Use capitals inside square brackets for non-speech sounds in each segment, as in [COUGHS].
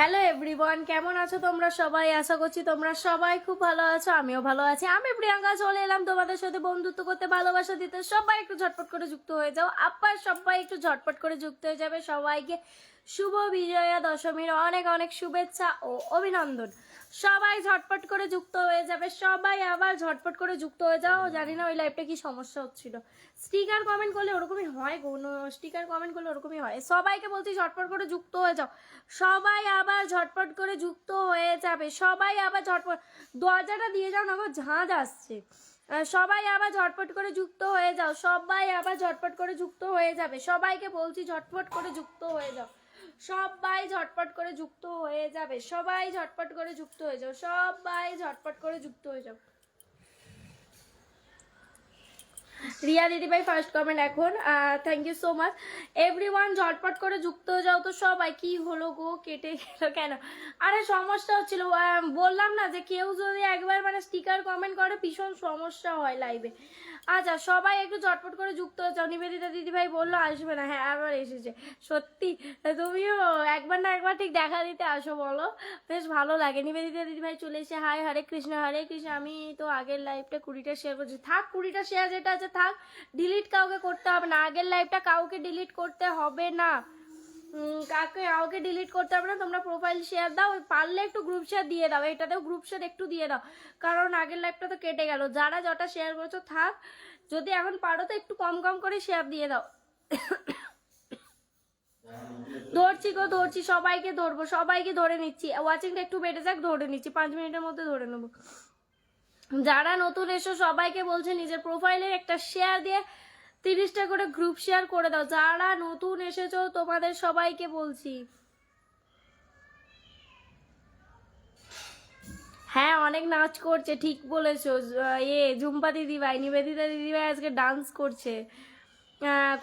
Hello everyone কেমন আছো তোমরা সবাই? আশা করছি তোমরা সবাই খুব ভালো আছো, আমিও ভালো আছি। আমি প্রিয়াঙ্কা, চলে এলাম তোমাদের সাথে বন্ধুত্ব করতে, ভালোবাসা দিতে। সবাই একটু ঝটপট করে যুক্ত হয়ে যাও। আপা সবাই একটু ঝটপট করে যুক্ত হয়ে যাবে সবাইকে। শুভ বিজয়া দশমীর অনেক অনেক শুভেচ্ছা ও অভিনন্দন। সবাই ঝটপট করে যুক্ত হয়ে যাবে। সবাই আবার ঝটপট করে যুক্ত হয়ে যাও। জানি না ওই লাইফটা কি সমস্যা হচ্ছিল। স্টিকার কমেন্ট করলে ওরকমই হয় স্টিকার কমেন্ট করলে ওরকমই হয়। সবাইকে বলছি ঝটপট করে যুক্ত হয়ে যাও। সবাই আবার ঝটপট করে যুক্ত হয়ে যাবে। সবাই আবার ঝটপট, দরজাটা দিয়ে যাও না ঝাঁজ আসছে। সবাই আবার ঝটপট করে যুক্ত হয়ে যাও। সবাই আবার ঝটপট করে যুক্ত হয়ে যাবে। সবাইকে বলছি ঝটপট করে যুক্ত হয়ে যাও। সবাই ঝটপট করে যুক্ত হয়ে যাবে, সবাই ঝটপট করে যুক্ত হয়ে যাও, সবাই ঝটপট করে যুক্ত হয়ে যাও। রিয়া দিদিভাই ফার্স্ট কমেন্ট এখন thank you so much everyone ঝটপট করে যুক্ত হয়ে যাও তো সবাই, কি হলো গো, কেটে গেল কেন? আরে সমস্যা হচ্ছিল বললাম না যে কেউ যদি একবার মানে স্টিকার কমেন্ট করে, ভীষণ সমস্যা হয় লাইভে আচ্ছা সবাই একটু ঝটপট করে যুক্ত হয়ে যাও। নিবেদিতা দিদিভাই বলল, আসবে না। হ্যাঁ আবার এসেছে। সত্যি, তুমিও একবার না একবার ঠিক দেখা দিতে আসো বলো। বেশ ভালো লাগে। নিবেদিতা দিদিভাই চলে এসে, হায় হরে কৃষ্ণ হরে কৃষ্ণ। আমি তো আগের লাইভটা কুড়িটা শেয়ার করছি। থাক, কুড়িটা শেয়ার যেটা আছে থাক ডিলিট কাউকে করতে হবে না। আগের লাইভটা কাউকে ডিলিট করতে হবে না। কাউকে কাউকে ডিলিট করতে হবে না। তোমরা প্রোফাইল শেয়ার দাও, পারলে একটু গ্রুপ শেয়ার দিয়ে দাও। এটাতেও গ্রুপ শেয়ার একটু দিয়ে দাও। কারণ আগের লাইফটা তো কেটে গেল। যারা যটা শেয়ার করছ, থাক। যদি এখন পারো তো একটু কম কম করে শেয়ার দিয়ে দাও। ধরছি গো, ধরছি। সবাইকে ধরবো, সবাইকে ধরে নিচ্ছি। ওয়াচিংটা একটু বেড়ে যাক, ধরে নিচ্ছি। পাঁচ মিনিটের মধ্যে ধরে নেব। যারা নতুন এসো, সবাইকে বলছে নিজের প্রোফাইলের একটা শেয়ার দিয়ে তিরিশটা করে গ্রুপ শেয়ার করে দাও। যারা নতুন এসেছ, তোমাদের সবাইকে বলছি। হ্যাঁ অনেক নাচ করছে, ঠিক বলেছ। এ ঝুম্পা দিদিভাই, নিবেদিতা দিদিভাই আজকে ডান্স করছে।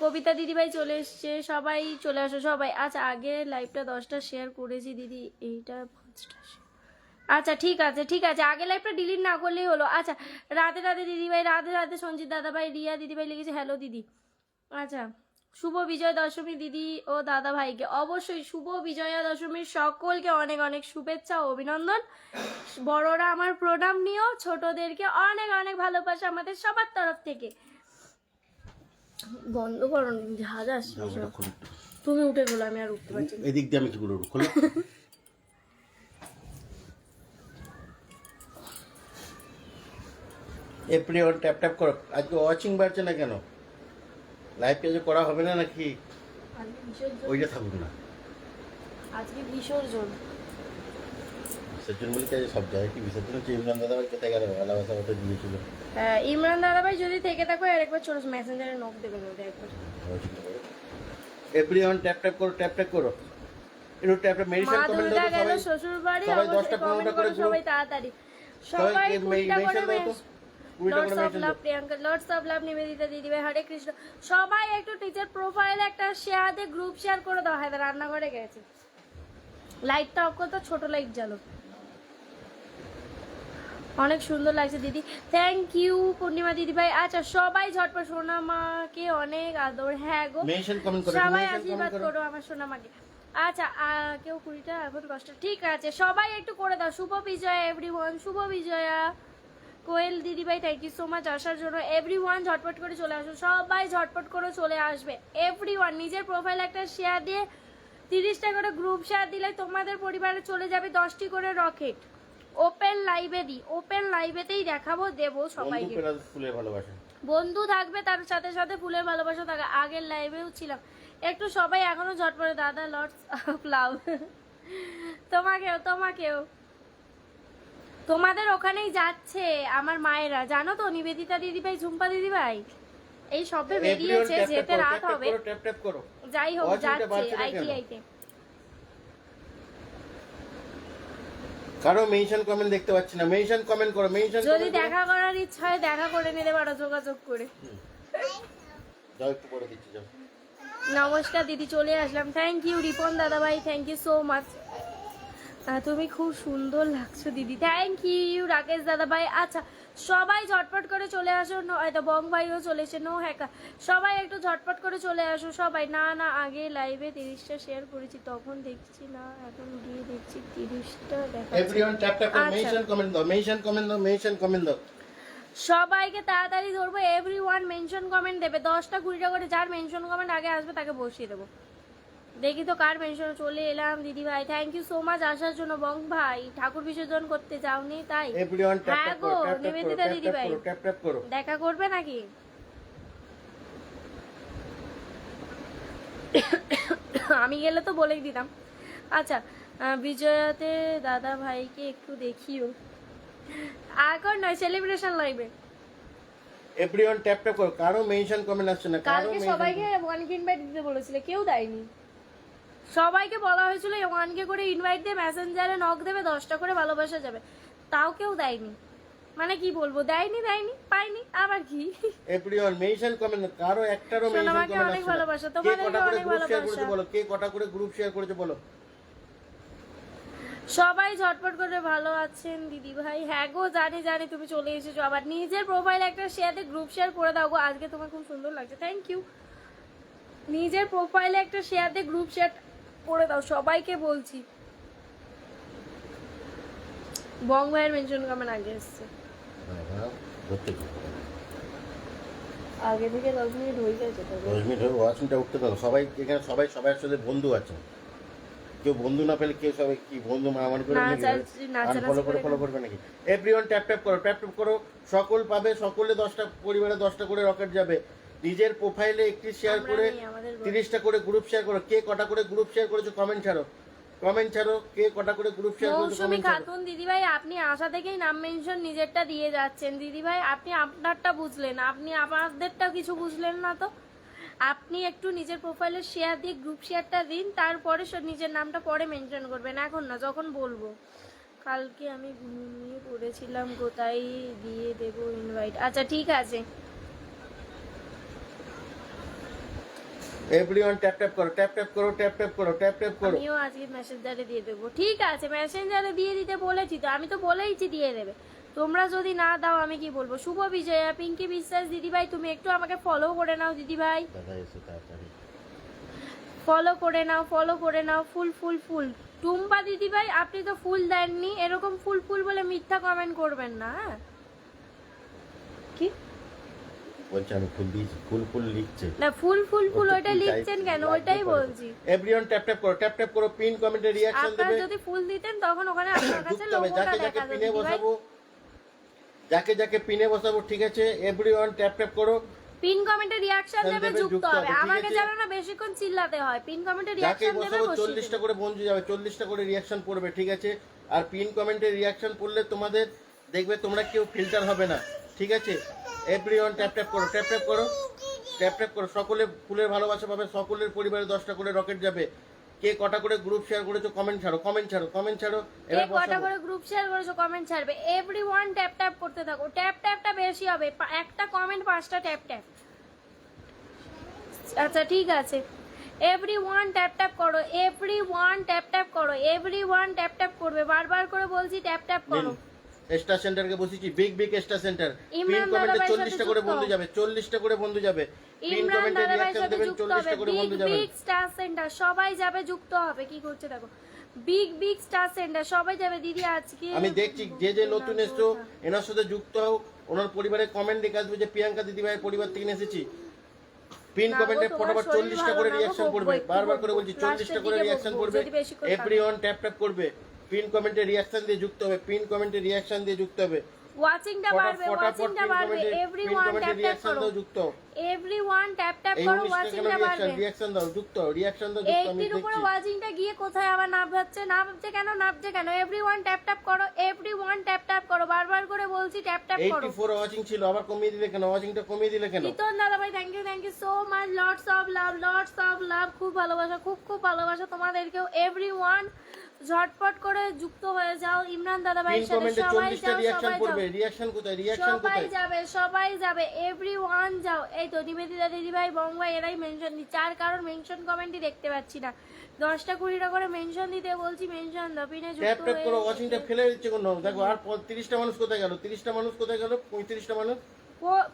কবিতা দিদিভাই চলে এসছে, সবাই চলে আসো, সবাই। আচ্ছা আগে লাইভটা দশটা শেয়ার করেছি, দিদি, এইটা পাঁচটা share। আচ্ছা ঠিক আছে ঠিক আছে। আগে লাইফটা ডিলিট না করলেই হলো। আচ্ছা রাতে রাতে দিদিভাই রাতে রাতে সঞ্জিত দাদাভাই রিয়া দিদিভাই লিখেছে হ্যালো দিদি। আচ্ছা শুভ বিজয় দশমী দিদি ও দাদা ভাইকে অবশ্যই শুভ বিজয়া দশমীর সকলকে অনেক অনেক শুভেচ্ছা ও অভিনন্দন। বড়রা আমার প্রণাম নিও। ছোটদেরকে অনেক অনেক ভালোবাসা আমাদের সবার তরফ থেকে। বন্ধ করো ঝাঁজ আসছে তুমি উঠে গেলো আমি আর উঠতে পারছি এদিক দিয়ে আমি কি এপ্রিল ট্যাপ ট্যাপ করো। আজকে ওয়াচিং বাড়ছে না কেন? লাইভ পেজে করা হবে না নাকি? ওইটা থাকুক না। আজকে বিসর্জন বিসর্জন বলে কি সব জায়গায় কি বিসর্জন হচ্ছে? ইমরান দাদা কোথায় গেল? ভালোবাসা মতো দিয়েছিল। হ্যাঁ, ইমরান দাদাভাই যদি থেকে থাকো আর একবার ছোট মেসেঞ্জারে নক দেবেন ওদের একবার। এপ্রিল ট্যাপ ট্যাপ করো ট্যাপ ট্যাপ করো। একটু ট্যাপ ট্যাপ মেডিসিন কমেন্ট দাও সবাই। করে তাড়াতাড়ি। সবাই করে মেনশন দাও lords of love Priyanka lords of love Nivedita দিদিভাই হরে কৃষ্ণ সবাই একটু টিচার প্রোফাইলে একটা শেয়ার দিয়ে গ্রুপ শেয়ার করে দাও। হ্যাঁ রান্নাঘরে গেছে। লাইটটা অফ করতে ছোট লাইট জ্বালো। অনেক সুন্দর লাগছে দিদি। থ্যাংক ইউ পূর্ণিমা দিদি ভাই। আচ্ছা সবাই ঝটপট সোনামাকে অনেক আদর। হ্যাঁ গো সবাই আশীর্বাদ করো। আমার সোনামাকে। আচ্ছা কেউ কুড়িটা? এখন কষ্ট ঠিক আছে সবাই একটু করে দাও। শুভ বিজয়া এভরিওয়ান শুভ বিজয়া। কোয়েল দিদিভাই থ্যাংক ইউ সো মাচ আসার জন্য। এভরিওয়ান ঝটপট করে চলে আসো সবাই ঝটপট করে চলে আসবে। এভরিওয়ান নিজের প্রোফাইল একটা শেয়ার দিয়ে তিরিশটা করে গ্রুপ শেয়ার দিলে তোমাদের পরিবারে চলে যাবে দশটি করে রকেট ওপেন লাইভে দিই ওপেন লাইভেতেই দেখাবো দেবো সবাইকে। পেরা ফুলের ভালোবাসা। বন্ধু থাকবে তার সাথে সাথে ফুলের ভালোবাসা থাকে। আগের লাইভেও ছিলাম। একটু সবাই এখনও ঝটপটে। দাদা লর্ডস অফ লাভ তোমাকেও তোমাকেও। তোমাদের ওখানেই যাচ্ছে আমার মায়েরা। জানো তো নিবেদিতা দিদিভাই ঝুম্পা দিদিভাই? এই সবে বেরিয়েছে যেতে রাত হবে। যাই হোক যাচ্ছে আইটিআইতে কারও মেনশন কমেন্ট দেখতে পাচ্ছি না। মেনশন কমেন্ট করো মেনশন যদি দেখা করার ইচ্ছা হয় দেখা করে নিতে পারো যোগাযোগ করে। যাও একটু পরে দিচ্ছি যাও। নমস্কার দিদি চলে আসলাম। থ্যাংক ইউ রিপন দাদা ভাই থ্যাংক ইউ সো মাচ তুমি খুব সুন্দর লাগছো দিদি। থ্যাংক ইউ রাকেশ দাদা ভাই আচ্ছা সবাই ঝটপট করে চলে আসো। ন- হয়তো বং ভাইও চলেছে নো হ্যাকা সবাই একটু ঝটপট করে চলে আসো। সবাই না না আগে লাইভে তিরিশটা শেয়ার করেছি তখন দেখছি না এখন গিয়ে দেখছি তিরিশটা দেখা আচ্ছা। সবাইকে তাড়াতাড়ি ধরবো এভরি ওয়ান মেনশন কমেন্ট দেবে। দশটা কুড়িটা করে যার মেনশন কমেন্ট আগে আসবে তাকে বসিয়ে দেবো। দেখি তো কার মেনশন চলে এলাম দিদি ভাই। থ্যাংক ইউ সো মাচ আসার জন্য বং ভাই। ঠাকুর বিসর্জন করতে যাওনি তাই? হ্যাঁ ট্যাপ গো, নিবেদিতা দিদি ভাই। ট্যাপ ট্যাপ করো। দেখা করবে নাকি? আমি গেলে তো বলেই দিতাম। আচ্ছা বিজয়াতে দাদা ভাইকে একটু দেখিও। এখন নয় সেলিব্রেশন লাইভে এভরিওয়ান ট্যাপ ট্যাপ করো কারও মেনশন কমেন্ট আসছে না কারও কালকে সবাইকে ওয়ানকে ইনভাইট দিতে বলেছিল কেউ দেয়নি। সবাইকে বলা হয়েছিল ওয়ানকে করে ইনভাইট দিয়ে মেসেঞ্জারে নক দেবে দশটা করে ভালোবাসা যাবে। তাও কেউ দেয়নি। মানে কি বলব দেয়নি দেয়নি পাইনি আবার কি? এভরিওয়ান মেনশন কমেন্ট কারও একটারও মেনশন কমেন্ট অনেক আসছে ভালোবাসা, করে অনেক ভালোবাসা। বলো? কে কটা করে গ্রুপ শেয়ার করেছে বলো? সবাই ঝটপট করে ভালো আছেন দিদি ভাই। হ্যাঁ গো জানি জানি তুমি চলে এসেছ। আবার নিজের প্রোফাইল একটা শেয়ারে গ্রুপ শেয়ার করে দাও গো। আজকে তোমার খুব সুন্দর লাগছে। থ্যাংক ইউ নিজের প্রোফাইলে একটা শেয়ারে গ্রুপ শেয়ার করে দাও সবাইকে বলছি। বং ভাইয়ের মেনশন কমেন্ট আগে এসছে। আগে থেকে দশ মিনিট হয়ে গেছে দশ মিনিট হয়ে ওয়াশরুমটা উঠতে দাও। সবাই এখানে সবাই সবার সাথে বন্ধু আছে। কেউ বন্ধু না পেলে কেউ সবাই কি বন্ধু মারামারি করে ফলো করে করে ফলো করবে নাকি? এভরিওয়ান ট্যাপ ট্যাপ করো ট্যাপ ট্যাপ করো। সকল পাবে সকলে দশটা পরিবারে দশটা করে রকেট যাবে। নিজের প্রোফাইলে একটি শেয়ার করে তিরিশটা করে গ্রুপ শেয়ার করো। কে কটা করে গ্রুপ শেয়ার করেছ কমেন্ট ছাড়ো। কমেন্ট ছাড়ো কে কটা করে গ্রুপ শেয়ার করেছ মৌসুমি কমেন্ট ছাড়ো। খাতুন দিদিভাই আপনি আশা থেকেই নাম মেনশন নিজেরটা দিয়ে যাচ্ছেন। দিদিভাই আপনি আপনারটা বুঝলেন আপনি আপনাদেরটা কিছু বুঝলেন না তো? আপনি একটু নিজের প্রোফাইলে শেয়ার দিয়ে গ্রুপ শেয়ারটা দিন তারপরে নিজের নামটা পরে মেনশন করবেন। এখন না যখন বলব। কালকে আমি ঘুমিয়ে পড়েছিলাম কোথায় দিয়ে দেবো ইনভাইট আচ্ছা ঠিক আছে। এভরিওয়ান ট্যাপ ট্যাপ করো ট্যাপ ট্যাপ করো ট্যাপ ট্যাপ করো ট্যাপ ট্যাপ করো। আমিও আজকে মেসেঞ্জারে দিয়ে দেবো। ঠিক আছে মেসেঞ্জারে দিয়ে দিতে বলেছি তো আমি তো বলেইছি দিয়ে দেবে। তোমরা যদি না দাও আমি কি বলব? শুভ বিজয়া পিঙ্কি বিশ্বাস দিদিভাই তুমি একটু আমাকে ফলো করে নাও দিদিভাই। ফলো করে নাও ফলো করে নাও ফুল ফুল ফুল। টুম্পা দিদিভাই আপনি তো ফুল দেননি এরকম ফুল ফুল বলে মিথ্যা কমেন্ট করবেন না হ্যাঁ? কি? বলছে আমি ফুল দিয়েছি ফুল ফুল লিখছে। না ফুল ফুল ফুল কি লিখছেন কেন? ওইটাই বলছি। এভরিওয়ান ট্যাপ ট্যাপ করো ট্যাপ ট্যাপ করো পিন কমেন্টে রিঅ্যাকশন আপনারা দেবে। যদি ফুল দিতেন তখন ওখানে আপনার [COUGHS] কাছে লোগোটা দেখা পিনে বসাবো যাকে যাকে পিনে বসাবো ঠিক আছে এভরিওয়ান ট্যাপ ট্যাপ করো। পিন কমেন্টে রিয়াকশন দেবে যুক্ত হবে। আমাকে? জানো না বেশিক্ষণ চিল্লাতে হয়। পিন কমেন্টে যাকে রিয়াকশন দেবে বসাবো বসিয়ে চল্লিশটা দেবে। করে বন্ধু যাবে চল্লিশটা করে রিয়াকশন পড়বে ঠিক আছে? আর পিন কমেন্টে রিয়াকশন পড়লে তোমাদের দেখবে তোমরা কেউ ফিল্টার হবে না। ঠিক আছে? এভরিওয়ান ট্যাপ ট্যাপ করো ট্যাপ ট্যাপ করো। ট্যাপ ট্যাপ করো। সকলে ফুলের ভালোবাসা পাবে সকলের পরিবারে দশটা করে রকেট যাবে। কে কটা করে গ্রুপ শেয়ার করেছ কমেন্ট ছাড়ো কমেন্ট ছাড়ো কমেন্ট ছাড়ো কে কটা করে গ্রুপ শেয়ার করেছ কমেন্ট ছাড়বে। এভরিওয়ান ট্যাপ ট্যাপ করতে থাকো। ট্যাপ ট্যাপটা বেশি হবে। একটা কমেন্ট পাঁচটা ট্যাপ ট্যাপ আচ্ছা ঠিক আছে। এভরি ওয়ান ট্যাপ ট্যাপ করো। এভরি ওয়ান ট্যাপ ট্যাপ করো। এভরি ওয়ান ট্যাপ ট্যাপ করবে। বারবার করে বলছি ট্যাপ ট্যাপ করো। স্টার সেন্টারকে বসেছি big big star centre. Pin কমেন্টে দাদাভাইয়ের চল্লিশটা সাথে করে বন্ধু। যাবে চল্লিশটা করে বন্ধু যাবে। পিন কমেন্টে সাথে দেবেন করে বন্ধু যাবেন বিগ স্টার সেন্টার সবাই যাবে যুক্ত হবে। কি করছে দেখো? বিগ বিগ স্টার সেন্টার সবাই যাবে। দিদি আজকে আমি দেখছি যে যে নতুন এসছো এনার সাথে যুক্ত হও। ওনার পরিবারের কমেন্ট দেখে আসবে যে প্রিয়াঙ্কা দিদি ভাইয়ের পরিবার থেকে এসেছি। পিন কমেন্টে ফটাফট শরীর চল্লিশটা করে না গো, রিয়াকশন করবে বারবার করে বলছি লাস্টের চল্লিশটা করে দিকে রিয়াকশন করবে। যদি বেশি করে এভরি ট্যাপ ট্যাপ করবে। পিন কমেন্টে রিয়াকশন দিয়ে যুক্ত হবে পিন কমেন্টে রিয়াকশন দিয়ে যুক্ত হবে। ওয়াচিংটা বাড়বে ওয়াচিংটা বাড়বে এভরিওয়ান ট্যাপ ট্যাপ করো। দাও যুক্ত। এভরিওয়ান ট্যাপ ট্যাপ করো ওয়াচিংটা বাড়বে। রিয়াকশন দাও যুক্ত রিয়াকশন দাও যুক্ত আমি এইটির উপরে দেখছি। ওয়াচিংটা গিয়ে কোথায়? আবার নামছে নামছে কেন নামছে কেন? এভরিওয়ান ট্যাপ ট্যাপ করো এভরিওয়ান ট্যাপ ট্যাপ করো। বারবার করে বলছি ট্যাপ ট্যাপ করো। এইটটি ফোর ওয়াচিং ছিল আবার কমিয়ে দিলে কেন? ওয়াচিংটা কমিয়ে দিলে কেন? কিতন দাদা ভাই thank you thank you so much lots of love lots of love খুব ভালোবাসা খুব খুব ভালোবাসা তোমাদেরকেও এভরিওয়ান ঝটপট করে যুক্ত হয়ে যাও। ইমরান দাদা ভাইয়ের সাথে সবাই যাও সবাই যাও। রিয়াকশন কোথায়? রিয়াকশন সবাই যাবে সবাই যাবে এভরিওয়ান যাও। এই তো নিবেদিতা দিদি ভাই বং ভাই এরাই মেনশন দিচ্ছে। আর কারোর মেনশন কমেন্টই দেখতে পাচ্ছি না। দশটা কুড়িটা করে মেনশন দিতে বলছি মেনশন দাও। পিনে ট্যাপ যুক্ত ট্যাপ করো হয়ে ওয়াচিংটা ফেলে দিচ্ছে কোনো? দেখো আর প- তিরিশটা মানুষ কোথায় গেল? তিরিশটা মানুষ কোথায় গেল? পঁয়ত্রিশটা মানুষ?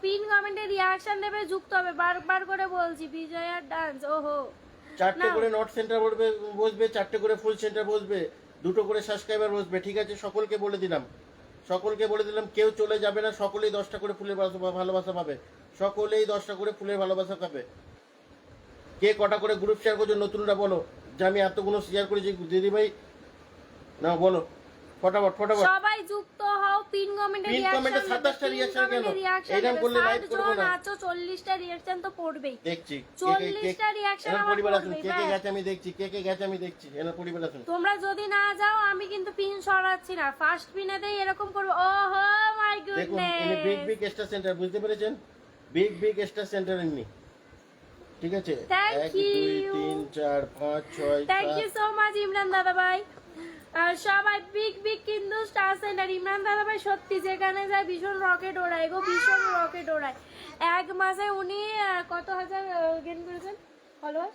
পিন কমেন্টে রিয়াকশন দেবে যুক্ত হবে। বারবার করে বলছি বিজয়ার ডান্স ওহো। চারটে করে নর্থ সেন্টার বসবে বসবে চারটে করে ফুল সেন্টার বসবে দুটো করে সাবস্ক্রাইবার বসবে ঠিক আছে? সকলকে বলে দিলাম। সকলকে বলে দিলাম কেউ চলে যাবে না সকলেই দশটা করে ফুলের ভালোবাসা- পাবে। সকলেই দশটা করে ফুলের ভালোবাসা পাবে। কে কটা করে গ্রুপ শেয়ার করছে নতুনরা বলো। যে আমি এতগুলো শেয়ার করেছি দিদি ভাই না বলো। ফটাফট ফটাফট। সবাই যুক্ত হও পিন কমেন্টে comment এ 27টা reaction কেন? এইরকম করলে করব না। আছো 40টা রিয়াকশন তো পড়বেই। দেখছি কে কে- কে- চল্লিশটা reaction এনার আমার পরিবার কে কে গেছে আমি দেখছি কে কে গেছে আমি দেখছি পরিবার তোমরা যদি না যাও আমি কিন্তু পিন সরাচ্ছি না। ফার্স্ট পিনেতেই এরকম করব ওহো মাই দেখুন ইনি বিগ বিগ স্টার সেন্টার বুঝতে পেরেছেন? বিগ বিগ স্টার সেন্টার ইনি ঠিক আছে? Thank এক দুই you. তিন চার পাঁচ ছয় thank you so much Imran দাদা ভাই সবাই বিগ বিগ কিন্তু স্টার সেন্টার ইমরান দাদা ভাই সত্যি যেখানে যায় ভীষণ রকেট ওড়ায় গো ভীষণ রকেট ওড়ায়। এক মাসে উনি কত হাজার গেন করেছেন? ফলোয়ার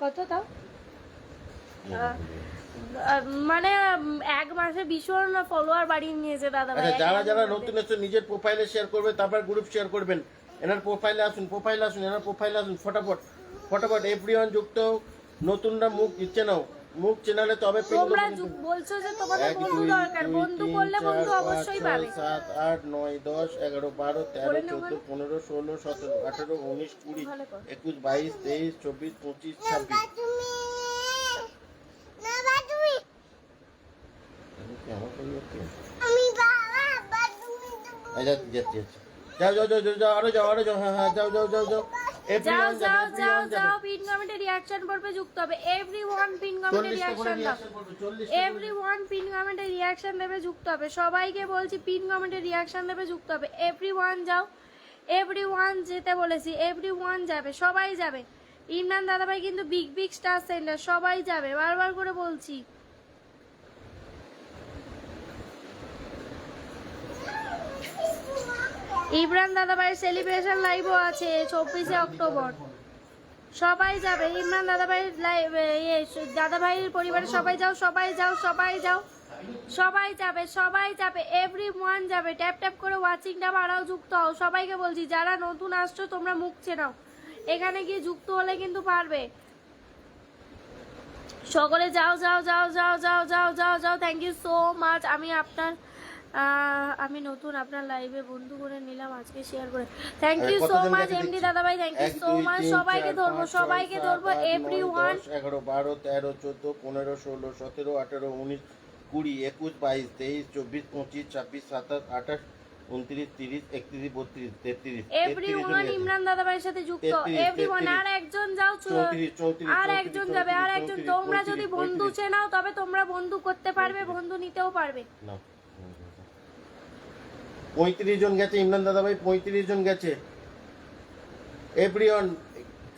কত তাও? মানে এক মাসে ভীষণ ফলোয়ার বাড়িয়ে নিয়েছে দাদা ভাই। আচ্ছা যারা যারা। নতুন এসে নিজের প্রোফাইলে শেয়ার করবে তারপর গ্রুপ শেয়ার করবেন। এনার প্রোফাইলে আসুন প্রোফাইলে আসুন এনার প্রোফাইলে আসুন ফটাফট। ফটাফট এভরিওয়ান যুক্ত নতুনরা মুখ ইচ্ছে নাও। মুখ চেনালে তবে তোমরা বলছো যে তোমাদের বন্ধু দরকার বন্ধু বললে বন্ধু অবশ্যই পাবে। 7 8 9 10 11 12 13 14 15 16 17 18 19 20 21 22 23 24 25 26 যাও যাও যাও যাও আরও যাও আরও যাও হ্যাঁ হ্যাঁ যাও যাও যাও যাও। যাও যাও যাও যাও পিন কমেন্টে রিয়াকশন পড়বে যুক্ত হবে। এভরিওয়ান পিন কমেন্টে 40 রিয়াকশন দাও। reaction করবে, 40 টা করে- এভরিওয়ান পিন কমেন্টে রিয়াকশন দেবে যুক্ত হবে। সবাইকে বলছি পিন কমেন্টে রিয়াকশন দেবে যুক্ত হবে। এভরিওয়ান যাও। এভরিওয়ান যেতে বলেছি এভরিওয়ান যাবে সবাই যাবে। ইমরান দাদাভাই কিন্তু বিগ বিগ স্টার সেন্টার সবাই যাবে। বারবার করে বলছি। ইমরান দাদাভাইয়ের সেলিব্রেশন লাইভও আছে চব্বিশে অক্টোবর। সবাই যাবে, ইমরান দাদাভাইয়ের লাইভ ইয়ে দাদাভাইয়ের পরিবারের সবাই যাও সবাই যাও সবাই যাও। সবাই যাবে সবাই যাবে এভরি ওয়ান যাবে। ট্যাপ ট্যাপ করে ওয়াচিংটা বাড়াও, যুক্ত হও। সবাইকে বলছি, যারা নতুন আসছো, তোমরা মুখ চেনাও। এখানে গিয়ে যুক্ত হলে কিন্তু পারবে। সকলে যাও যাও যাও যাও যাও যাও যাও যাও। থ্যাংক ইউ সো মাচ আমি আপনার আমি নতুন আপনার লাইভে বন্ধু করে নিলাম আজকে শেয়ার করে। Thank you so much MD দাদা ভাই থ্যাংক ইউ সো মাচ সবাইকে ধরব সবাইকে ধরব এভরিওয়ান 11 12 13 14 15 16 17 18 19 কুড়ি একুশ বাইশ তেইশ চব্বিশ পঁচিশ ছাব্বিশ সাতাশ আঠাশ উনত্রিশ তিরিশ একত্রিশ বত্রিশ তেত্রিশ এভরিওয়ান ইমরান দাদা ভাইয়ের সাথে যুক্ত। এভরিওয়ান আর একজন যাও আর একজন যাবে আর একজন তোমরা যদি বন্ধু চেনাও তবে তোমরা বন্ধু করতে পারবে বন্ধু নিতেও পারবে। না। পঁয়ত্রিশ জন গেছে ইমরান দাদা ভাই পঁয়ত্রিশ জন গেছে। এভরিওয়ান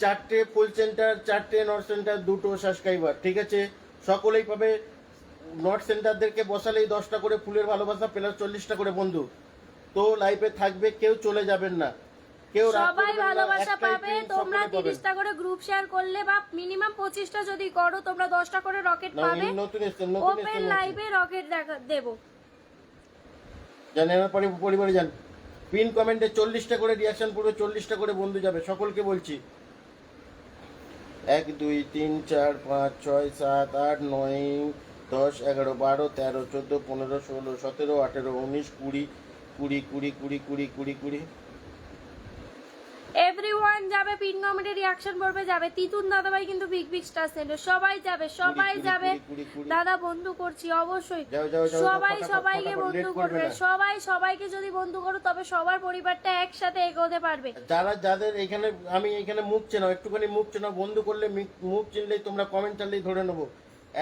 চারটে ফুল সেন্টার চারটে নর্থ সেন্টার দুটো সাবস্ক্রাইবার ঠিক আছে? সকলেই পাবে। নর্থ সেন্টারদেরকে বসালেই দশটা করে ফুলের ভালোবাসা প্লাস চল্লিশটা করে বন্ধু। তো লাইফে থাকবে কেউ চলে যাবেন না। কেউ সবাই ভালোবাসা পাবে। তোমরা তিরিশটা করে গ্রুপ শেয়ার করলে বা মিনিমাম পঁচিশটা যদি করো তোমরা দশটা করে রকেট পাবে। নতুন এসছেন নতুন ওপেন লাইভে রকেট দেখা দেবো। জানেন পরিবারে যান পিন কমেন্টে চল্লিশটা করে রিয়াকশন পড়বে চল্লিশটা করে বন্ধু যাবে, সকলকে বলছি। এক, দুই, তিন, চার, পাঁচ, ছয়, সাত, আট, নয়, দশ, এগারো, বারো, তেরো, চোদ্দ, পনেরো, ষোলো, সতেরো, আঠেরো, উনিশ কুড়ি কুড়ি কুড়ি কুড়ি কুড়ি কুড়ি কুড়ি। এভরিওয়ান যাবে পিন কমেন্টে রিয়াকশন করবে যাবে। তিতুন দাদাভাই কিন্তু বিগ বিগ স্টার সেন্টার সবাই যাবে সবাই যাবে। দাদা বন্ধু করছি অবশ্যই। সবাই সবাইকে বন্ধু করবে সবাই সবাইকে যদি বন্ধু করো তবে সবার পরিবারটা একসাথে এগোতে পারবে। যারা যাদের এখানে আমি এখানে মুখ চেনাও একটুখানি মুখ চেনাও বন্ধু করলে মুখ চিনলেই তোমরা কমেন্ট চাললেই ধরে নেব।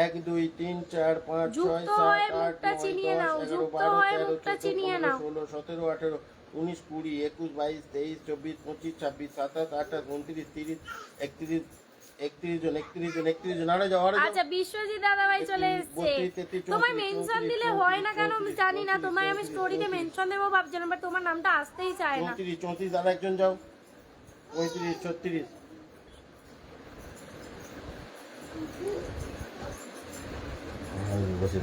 এক দুই তিন চার পাঁচ ছয় সাত আট নয় চিনিয়ে দশ এগারো বারো তেরো চোদ্দ চিনিয়ে পনেরো নাও। ষোলো সতেরো আঠেরো উনিশ কুড়ি একুশ বাইশ তেইশ চব্বিশ পঁচিশ ছাব্বিশ সাতাশ আঠাশ উনত্রিশ তিরিশ একত্রিশ একত্রিশ জন একত্রিশ জন একত্রিশ জন। আরও যাও আচ্ছা বিশ্বজিৎ দাদাভাই চলে এসছে। তোমায় মেনশন দিলে হয় না কেন? আমি জানি না তোমায় আমি স্টোরিতে মেনশন দেবো ভাবছিলাম বাট তোমার নামটা আসতেই চায় না। চৌত্রিশ চৌত্রিশ আর একজন যাও। পঁয়ত্রিশ ছত্রিশ। বসে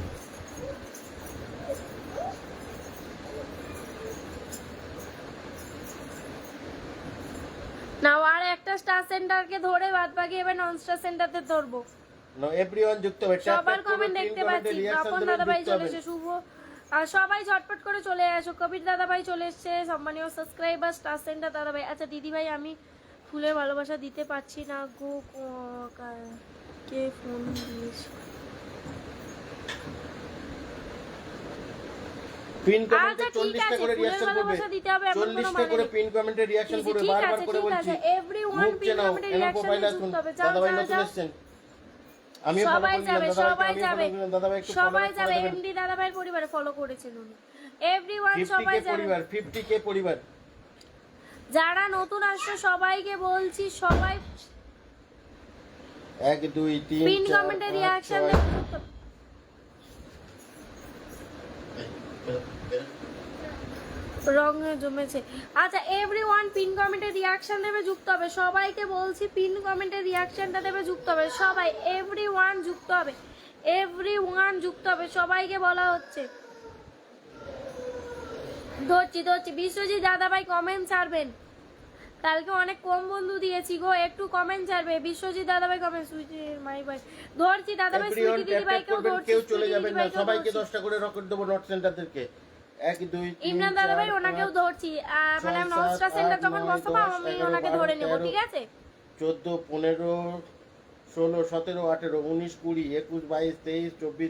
না আর একটা স্টার সেন্টারকে ধরে বাদ বাকি এবার নন স্টার সেন্টারতে ধরবো। এভরিওয়ান যুক্ত হবে। সবার কমেন্ট দেখতে পাচ্ছি। তপন দাদা ভাই চলে। এসে শুভ। আর সবাই ঝটপট করে চলে আসো কবির দাদা ভাই চলে এসছে সম্মানীয় সাবস্ক্রাইবার স্টার সেন্টার দাদা ভাই আচ্ছা দিদি ভাই আমি ফুলের ভালোবাসা দিতে পারছি না গো কে ফোন দিয়েছে? পিন আচ্ছা, কমেন্টে করে ফুলের রিয়াকশন করবে। মানে করে পিন কমেন্টে রিয়াকশন করবে বারবার করে বলছি। হবে। যাও, যাও, যাও। এসেছেন। আমিও ফলো সবাই যাবে সবাই যাবে। সবাই যাবে এমডি পরিবারে ফলো করেছেন উনি এভরিওয়ান সবাই যাবে। পরিবার 50 কে পরিবার। যারা নতুন আসছে সবাইকে বলছি সবাই এক দুই তিন পিন কমেন্টে পাঁচ, রিয়াকশন ছয়। দেবে রং জমেছে। আচ্ছা এভরি ওয়ান পিন কমেন্টে রিয়াকশন দেবে যুক্ত হবে। সবাইকে বলছি পিন কমেন্টে রিয়াকশনটা দেবে যুক্ত হবে। সবাই এভরি ওয়ান যুক্ত হবে। এভরি ওয়ান যুক্ত হবে। সবাইকে বলা হচ্ছে। ধরছি ধরছি। বিশ্বজিৎ দাদাভাই কমেন্ট ছাড়বেন। কালকে অনেক কম বন্ধু দিয়েছি গো একটু কমেন্ট ছাড়বে। বিশ্বজিৎ দাদাভাই কমেন্ট সুইটি মাই ভাই ধরছি দাদাভাই Everyone সুইটি দিদি tap ভাইকেও ধরছি কেউ চলে যাবেন না। সবাইকে ধরছি। দশটা করে রকেট দেবো নট সেন্টারদেরকে এক দুই ইমরান দাদা ভাই ওনাকেও ধরছি। মানে ছয়, সেন্টার যখন বসাবো আমি ওনাকে ধরে নেব ঠিক আছে? চোদ্দ পনেরো ষোলো সতেরো আঠেরো উনিশ কুড়ি একুশ বাইশ তেইশ চব্বিশ